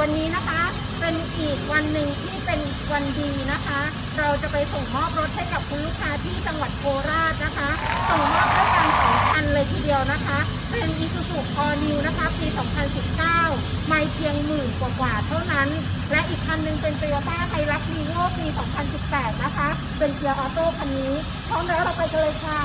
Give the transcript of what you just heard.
วันนี้นะคะ เป็นอีกวันหนึ่งที่เป็นวันดีนะคะ เราจะไปส่งมอบรถให้กับคุณลูกค้าที่จังหวัดโคราชนะคะ ส่งมอบด้วยกันสองคันเลยทีเดียวนะคะ เป็นอีซูซูคอนิวนะคะปี 2019 ไม่เพียงหมื่นกว่าๆเท่านั้น และอีกคันหนึงเป็นโตโยต้าไฮรักรีโวปี 2018 นะคะ เป็นเกียร์ออโต้คันนี้ พร้อมแล้วเราไปกันเลยค่ะ